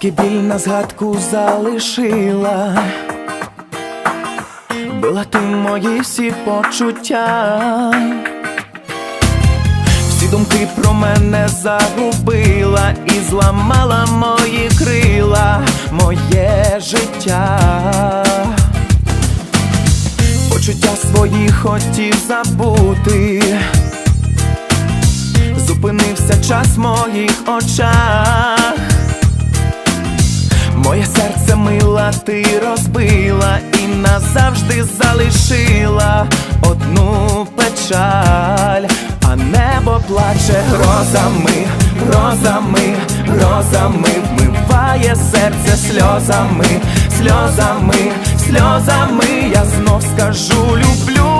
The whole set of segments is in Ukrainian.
тільки біль на згадку залишила. Била ти мої всі почуття. Всі думки про мене загубила і зламала мої крила, моє життя. Почуття свої хотів забути. Зупинився час в моїх очах. Моє серце мила ти розбила і назавжди залишила одну печаль, а небо плаче грозами, грозами, грозами, вмиває серце сльозами, сльозами, сльозами. Я знов скажу люблю,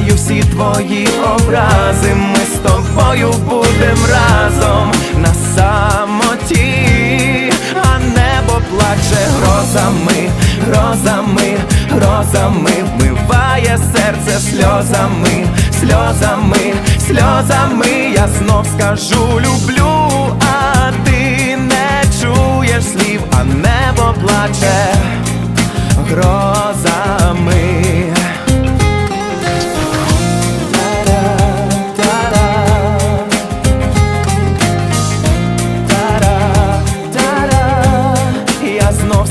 Забуваю всі твої образи, ми з тобою будем разом на самоті, а небо плаче грозами, грозами, грозами, вмиває серце сльозами, сльозами, сльозами. Я знов скажу люблю, а ти не чуєш слів, а небо плаче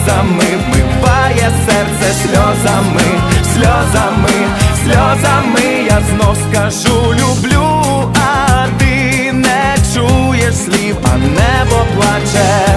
грозами, вмиває серце сльозами, сльозами, сльозами. Я знов скажу люблю, а ти не чуєш слів, а небо плаче.